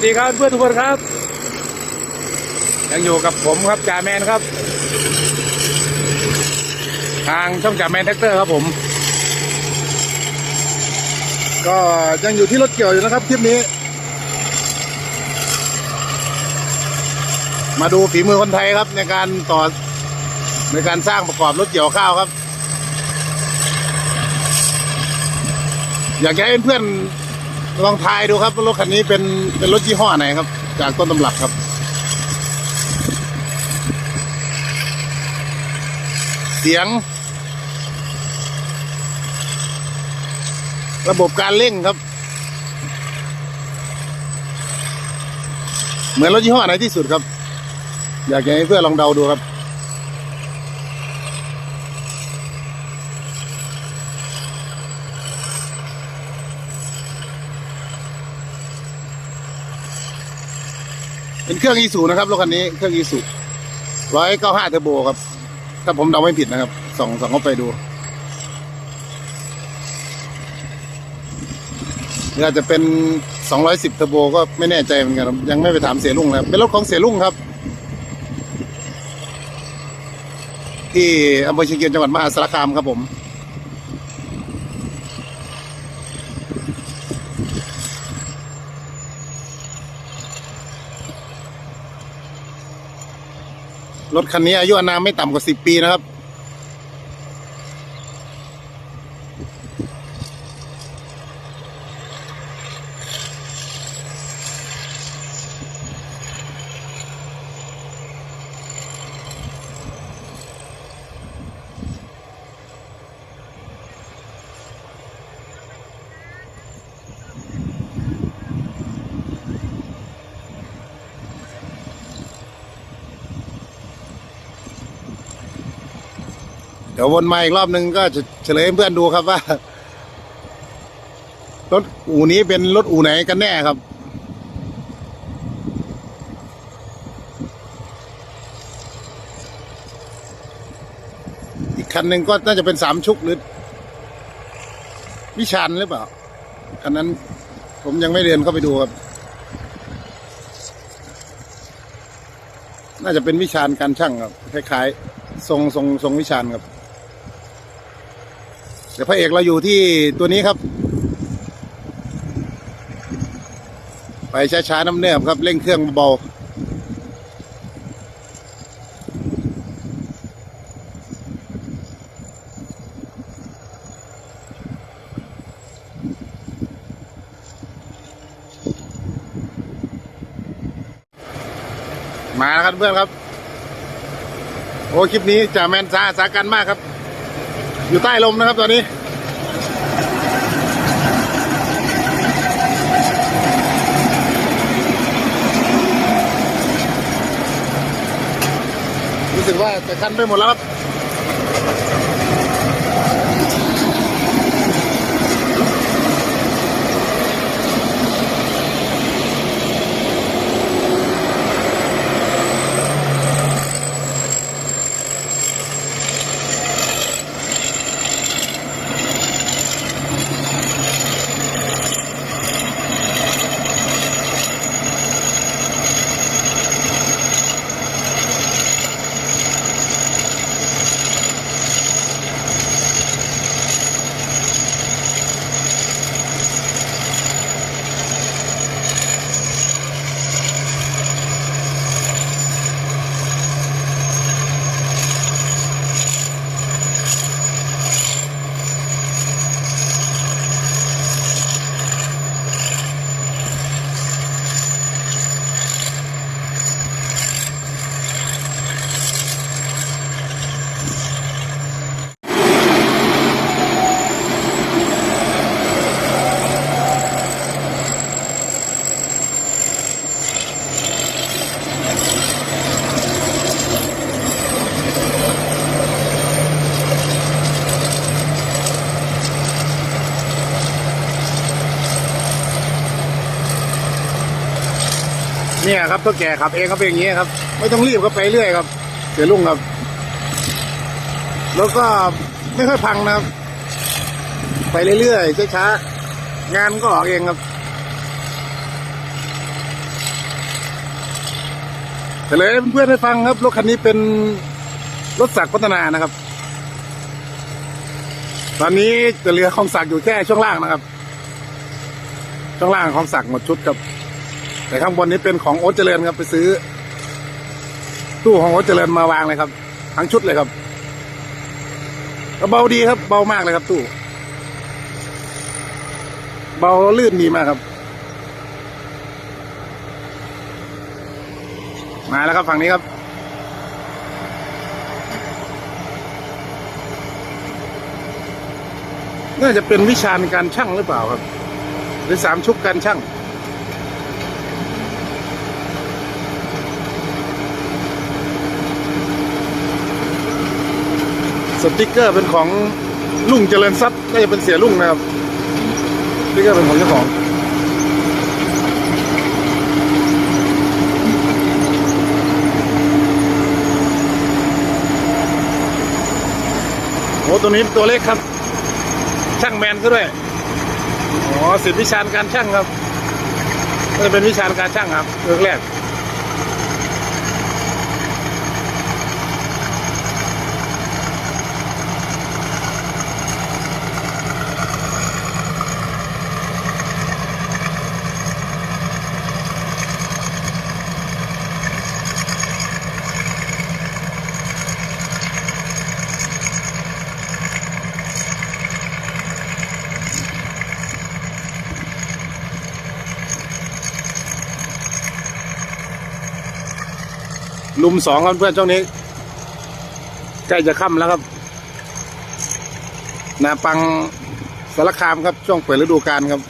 วัสดีครับเพื่อนทุกคนครับ ยังอยู่กับผมครับจ่าแมนครับ ทางช่องจ่าแมนแท็กเตอร์ครับผม ก็ยังอยู่ที่รถเกี่ยวอยู่นะครับคลิปนี้ มาดูฝีมือคนไทยครับในการต่อในการสร้างประกอบรถเกี่ยวข้าวครับ อยากจะให้เพื่อน ลองทายดูครับว่ารถคันนี้เป็นเป็นรถยี่ห้อไหนครับ จากต้นตำรับครับ เสียง ระบบการเร่งครับ เหมือนรถยี่ห้อไหนที่สุดครับ อยากให้เพื่อนลองเดาดูครับ เป็นเครื่องอีสูนะครับรถคันนี้เครื่องอีสูร้อยเก้าห้าเทอร์โบครับ ถ้าผมเดาไม่ผิดนะครับส่องส่องเข้าไปดูอาจจะเป็นสองร้อยสิบเทอร์โบก็ไม่แน่ใจเหมือนกันครับยังไม่ไปถามเสียลุงนะครับเป็นรถของเสียลุงครับ ที่อำเภอเชียงยืนจังหวัดมหาสารคามครับผม รถคันนี้อายุอานามไม่ต่ำกว่าสิบปีนะครับ ดี๋ยววนมาอีกรอบนึงก็จะเฉลยเพื่อนดูครับว่า รถอู่นี้เป็นรถอู่ไหนกันแน่ครับ อีกคันหนึ่งก็น่าจะเป็นสามชุกหรือ วิชานหรือเปล่า คันนั้นผมยังไม่เดินเข้าไปดูครับ น่าจะเป็นวิชาญการช่างครับคล้ายๆทรงทรงทรงวิชาญครับ ดี๋ยวพระเอกเราอยู่ที่ตัวนี้ครับ ไปช้าๆน้ำเนียบครับเร่งเครื่องเบามาแล้วครับเพื่อนครับ โอ้คลิปนี้จ่าแมนสาสากันมากครับ อยู่ใต้ลมนะครับตอนนี้รู้สึกว่าจะคันไปหมดแล้วครับ เนี่ยครับตัวแก่ขับเองเขาเป็นอย่างนี้ครับ ไม่ต้องรีบก็ไปเรื่อยครับเสียลุงครับแล้วก็ไม่ค่อยพังนะครับ ไปเรื่อยๆช้าๆงานก็ออกเองครับแต่เลยเพื่อนๆให้ฟังครับรถคันนี้เป็นรถสักพัฒนานะครับ ตอนนี้จะเหลือของสักอยู่แค่ช่วงล่างนะครับ ช่วงล่างของสักหมดชุดครับ แต่ข้างบนนี้เป็นของโอ๊ตเจริญครับ ไปซื้อ ตู้ของโอ๊ตเจริญมาวางเลยครับ ทั้งชุดเลยครับก็เบาดีครับ เบามากเลยครับ ตู้ เบาลื่นดีมากครับ มาแล้วครับฝั่งนี้ครับน่าจะเป็นวิชาในการช่างหรือเปล่าครับ หรือสามชุกการช่าง สติกเกอร์เป็นของลุงเจริญทรัพย์น่าจะเป็นเสียลุงนะครับสติกเกอร์เป็นของเจ้าของโอ้ตัวนี้ตัวเล็กครับ ช่างแมนซะด้วยอ๋อสิทธิวิชาการช่างครับก็จะเป็นวิชาการช่างครับเรื่องแรก ลุมสองครับเพื่อนช่วงนี้ใกล้จะค่ำแล้วครับ นาปังสารคามครับช่วงเปิดฤดูกาลครับ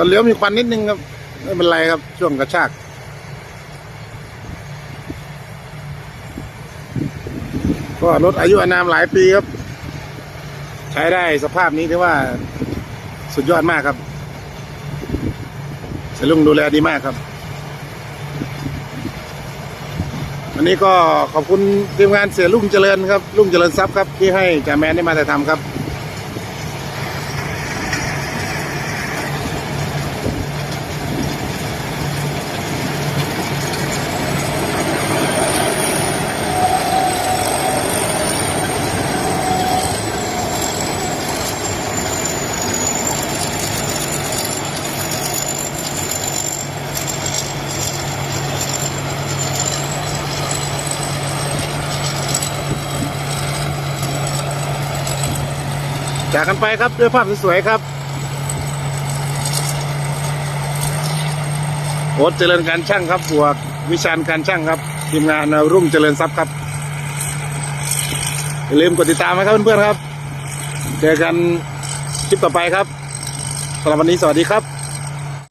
อนเลี้ยวมีควันนิดนึงครับ ไม่เป็นไรครับ ช่วงกระชากก็รถอายุอานามหลายปีครับ ใช้ได้สภาพนี้ถือว่าสุดยอดมากครับเสลุงดูแลดีมากครับ วันนี้ก็ขอบคุณทีมงานเสียลุงเจริญครับลุงเจริญทรัพย์ครับ ที่ให้จ่าแมนได้มาถ่ายทำครับ จากกันไปครับด้วยภาพสวยๆครับโอ๊ตเจริญการช่างครับบวกวิชาญการช่างครับ ทีมงานรุ่งเจริญทรัพย์ครับอย่าลืมกดติดตามนะครับเพื่อนๆครับ เจอกันคลิปต่อไปครับสำหรับวันนี้สวัสดีครับ